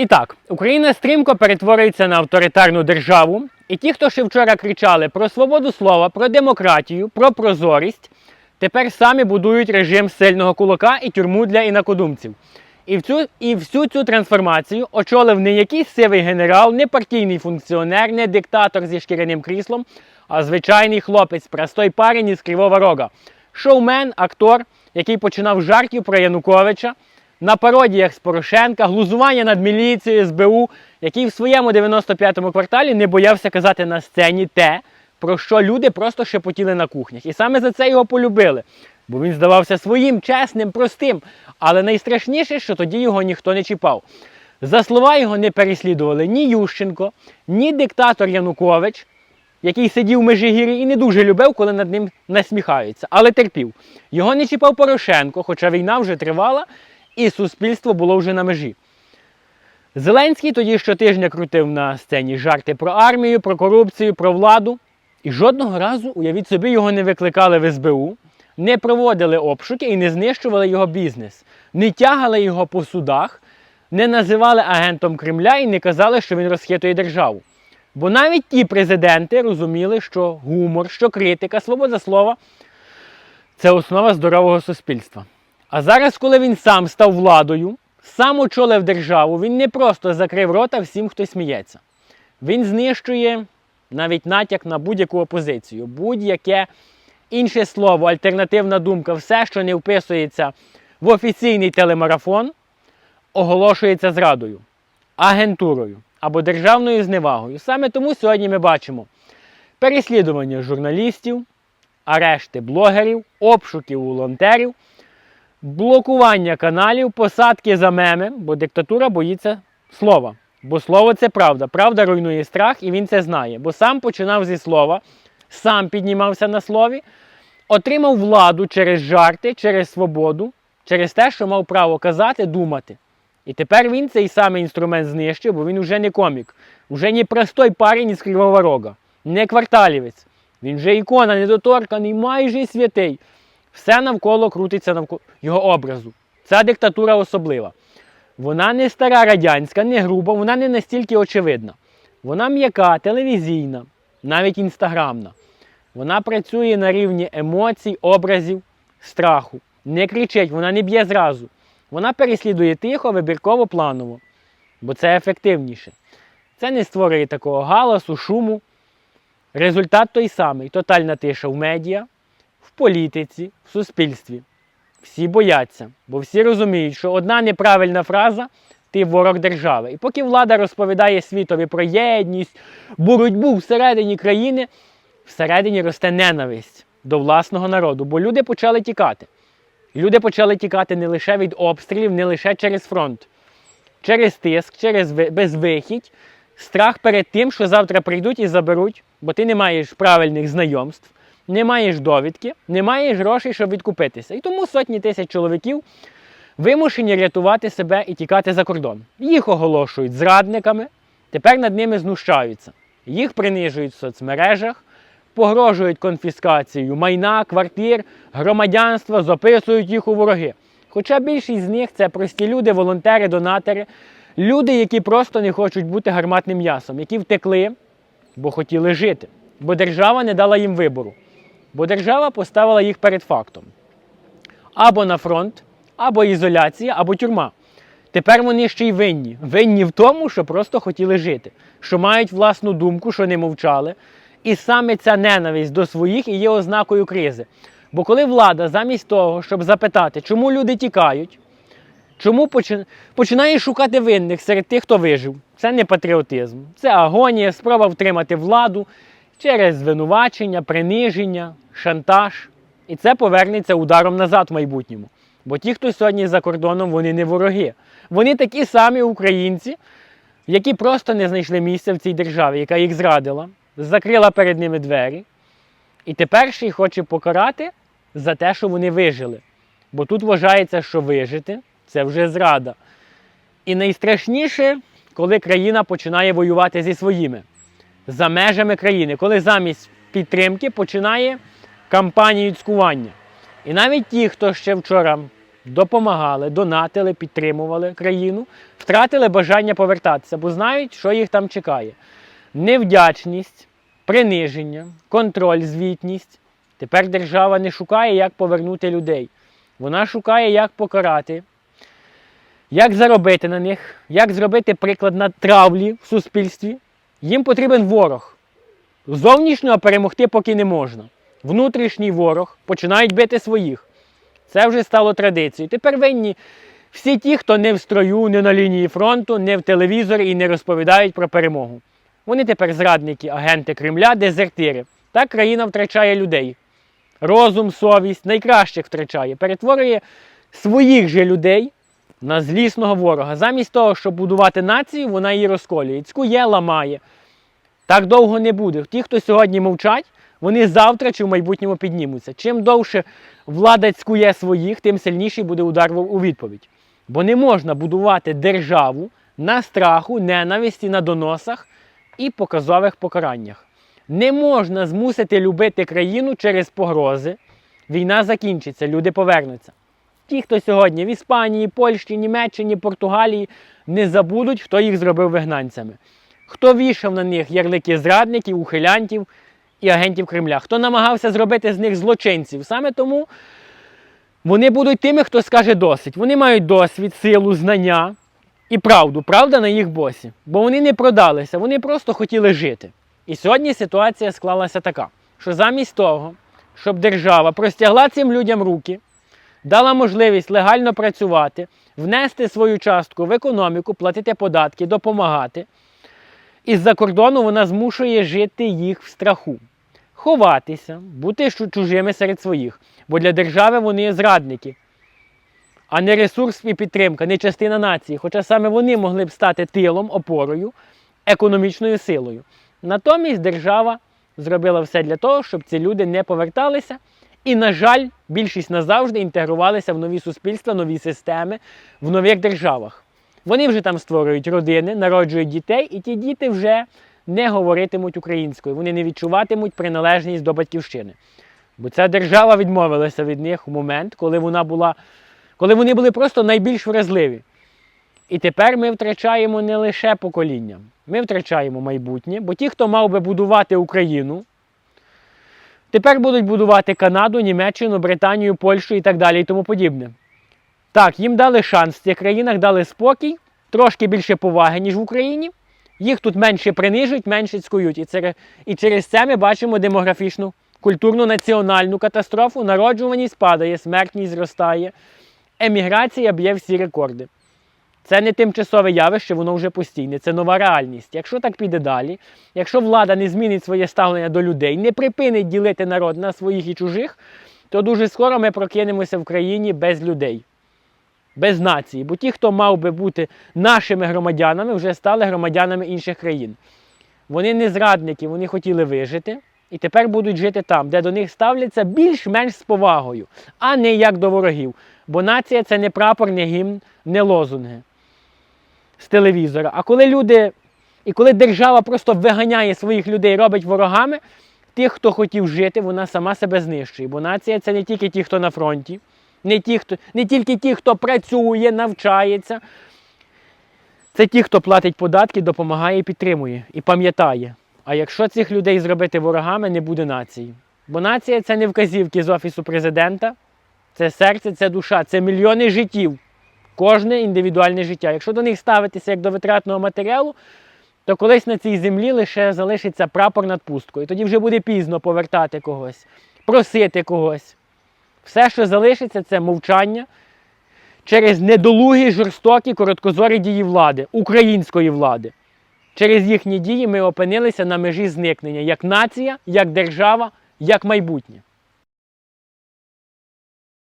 І так, Україна стрімко перетворюється на авторитарну державу, і ті, хто ще вчора кричали про свободу слова, про демократію, про прозорість, тепер самі будують режим сильного кулака і тюрму для інакодумців. І, в цю, і всю цю трансформацію очолив не якийсь сивий генерал, не партійний функціонер, не диктатор зі шкіряним кріслом, а звичайний хлопець, простой парень із Кривого Рога. Шоумен, актор, який починав жартів про Януковича, на пародіях з Порошенка, глузування над міліцією, СБУ, який в своєму 95-му кварталі не боявся казати на сцені те, про що люди просто шепотіли на кухнях. І саме за це його полюбили. Бо він здавався своїм, чесним, простим. Але найстрашніше, що тоді його ніхто не чіпав. За слова його не переслідували ні Ющенко, ні диктатор Янукович, який сидів в Межигір'ї і не дуже любив, коли над ним насміхаються, але терпів. Його не чіпав Порошенко, хоча війна вже тривала, і суспільство було вже на межі. Зеленський тоді щотижня крутив на сцені жарти про армію, про корупцію, про владу. І жодного разу, уявіть собі, його не викликали в СБУ, не проводили обшуки і не знищували його бізнес, не тягали його по судах, не називали агентом Кремля і не казали, що він розхитує державу. Бо навіть ті президенти розуміли, що гумор, що критика, свобода слова це основа здорового суспільства. А зараз, коли він сам став владою, сам очолив державу, він не просто закрив рота всім, хто сміється. Він знищує навіть натяк на будь-яку опозицію, будь-яке інше слово, альтернативна думка, все, що не вписується в офіційний телемарафон, оголошується зрадою, агентурою або державною зневагою. Саме тому сьогодні ми бачимо переслідування журналістів, арешти блогерів, обшуки волонтерів, блокування каналів, посадки за меми, бо диктатура боїться слова. Бо слово це правда. Правда руйнує страх, і він це знає. Бо сам починав зі слова, сам піднімався на слові, отримав владу через жарти, через свободу, через те, що мав право казати, думати. І тепер він цей самий інструмент знищив, бо він вже не комік, вже не простой парень із Кривого Рога, не кварталівець. Він вже ікона, недоторканий, майже святий. Все навколо крутиться навколо його образу. Ця диктатура особлива. Вона не стара радянська, не груба, вона не настільки очевидна. Вона м'яка, телевізійна, навіть інстаграмна. Вона працює на рівні емоцій, образів, страху. Не кричить, вона не б'є зразу. Вона переслідує тихо, вибірково, планово, бо це ефективніше. Це не створює такого галасу, шуму. Результат той самий: тотальна тиша в медіа, політиці, в суспільстві. Всі бояться, бо всі розуміють, що одна неправильна фраза ти ворог держави. І поки влада розповідає світові про єдність, боротьбу всередині країни, всередині росте ненависть до власного народу, бо люди почали тікати. Люди почали тікати не лише від обстрілів, не лише через фронт, через тиск, через безвихідь, страх перед тим, що завтра прийдуть і заберуть, бо ти не маєш правильних знайомств, не маєш довідки, не маєш грошей, щоб відкупитися. І тому сотні тисяч чоловіків вимушені рятувати себе і тікати за кордон. Їх оголошують зрадниками, тепер над ними знущаються. Їх принижують в соцмережах, погрожують конфіскацією майна, квартир, громадянства, записують їх у вороги. Хоча більшість з них це прості люди, волонтери, донатори, люди, які просто не хочуть бути гарматним м'ясом, які втекли, бо хотіли жити. Бо держава не дала їм вибору. Бо держава поставила їх перед фактом: або на фронт, або ізоляція, або тюрма. Тепер вони ще й винні. Винні в тому, що просто хотіли жити, що мають власну думку, що не мовчали. І саме ця ненависть до своїх і є ознакою кризи. Бо коли влада, замість того, щоб запитати, чому люди тікають, чому почи- починає шукати винних серед тих, хто вижив, це не патріотизм, це агонія, спроба втримати владу через звинувачення, приниження, шантаж. І це повернеться ударом назад в майбутньому. Бо ті, хто сьогодні за кордоном, вони не вороги. Вони такі самі українці, які просто не знайшли місця в цій державі, яка їх зрадила, закрила перед ними двері. І тепер ще й хоче покарати за те, що вони вижили. Бо тут вважається, що вижити це вже зрада. І найстрашніше, коли країна починає воювати зі своїми за межами країни, коли замість підтримки починає кампанію цькування. І навіть ті, хто ще вчора допомагали, донатили, підтримували країну, втратили бажання повертатися, бо знають, що їх там чекає. Невдячність, приниження, контроль, звітність. Тепер держава не шукає, як повернути людей. Вона шукає, як покарати, як заробити на них, як зробити приклад на травлі в суспільстві. Їм потрібен ворог. Зовнішнього перемогти поки не можна. Внутрішній ворог починають бити своїх. Це вже стало традицією. Тепер винні всі ті, хто не в строю, не на лінії фронту, не в телевізорі і не розповідають про перемогу. Вони тепер зрадники, агенти Кремля, дезертири. Так країна втрачає людей. Розум, совість найкращих втрачає, перетворює своїх же людей на злісного ворога. Замість того, щоб будувати націю, вона її розколює. Цькує, ламає. Так довго не буде. Ті, хто сьогодні мовчать, вони завтра чи в майбутньому піднімуться. Чим довше влада цькує своїх, тим сильніший буде удар у відповідь. Бо не можна будувати державу на страху, ненависті, на доносах і показових покараннях. Не можна змусити любити країну через погрози. Війна закінчиться, люди повернуться. Ті, хто сьогодні в Іспанії, Польщі, Німеччині, Португалії, не забудуть, хто їх зробив вигнанцями. Хто вішав на них ярлики зрадників, ухилянтів і агентів Кремля, хто намагався зробити з них злочинців. Саме тому вони будуть тими, хто скаже досить. Вони мають досвід, силу, знання і правду. Правда на їх босі. Бо вони не продалися, вони просто хотіли жити. І сьогодні ситуація склалася така, що замість того, щоб держава простягла цим людям руки, дала можливість легально працювати, внести свою частку в економіку, платити податки, допомагати. Із-за кордону вона змушує жити їх в страху, ховатися, бути чужими серед своїх. Бо для держави вони зрадники, а не ресурс і підтримка, не частина нації. Хоча саме вони могли б стати тилом, опорою, економічною силою. Натомість держава зробила все для того, щоб ці люди не поверталися. І, на жаль, більшість назавжди інтегрувалися в нові суспільства, нові системи, в нових державах. Вони вже там створюють родини, народжують дітей, і ті діти вже не говоритимуть українською, вони не відчуватимуть приналежність до батьківщини. Бо ця держава відмовилася від них у момент, коли вона була, коли вони були просто найбільш вразливі. І тепер ми втрачаємо не лише покоління, ми втрачаємо майбутнє, бо ті, хто мав би будувати Україну, тепер будуть будувати Канаду, Німеччину, Британію, Польщу і так далі і тому подібне. Так, їм дали шанс в цих країнах, дали спокій, трошки більше поваги, ніж в Україні. Їх тут менше принижують, менше це, і через це ми бачимо демографічну, культурну, національну катастрофу. Народжуваність падає, смертність зростає, еміграція б'є всі рекорди. Це не тимчасове явище, воно вже постійне, це нова реальність. Якщо так піде далі, якщо влада не змінить своє ставлення до людей, не припинить ділити народ на своїх і чужих, то дуже скоро ми прокинемося в країні без людей, без нації. Бо ті, хто мав би бути нашими громадянами, вже стали громадянами інших країн. Вони не зрадники, вони хотіли вижити і тепер будуть жити там, де до них ставляться більш-менш з повагою, а не як до ворогів. Бо нація це не прапор, не гімн, не лозунги з телевізора. А коли люди, і коли держава просто виганяє своїх людей, робить ворогами, тих, хто хотів жити, вона сама себе знищує. Бо нація це не тільки ті, хто на фронті, не, ті, хто, не тільки ті, хто працює, навчається. Це ті, хто платить податки, допомагає підтримує, і пам'ятає. А якщо цих людей зробити ворогами, не буде нації. Бо нація це не вказівки з Офісу президента, це серце, це душа, це мільйони життів. Кожне індивідуальне життя. Якщо до них ставитися як до витратного матеріалу, то колись на цій землі лише залишиться прапор над пусткою. Тоді вже буде пізно повертати когось, просити когось. Все, що залишиться, це мовчання через недолугі, жорстокі, короткозорі дії влади, української влади. Через їхні дії ми опинилися на межі зникнення як нація, як держава, як майбутнє.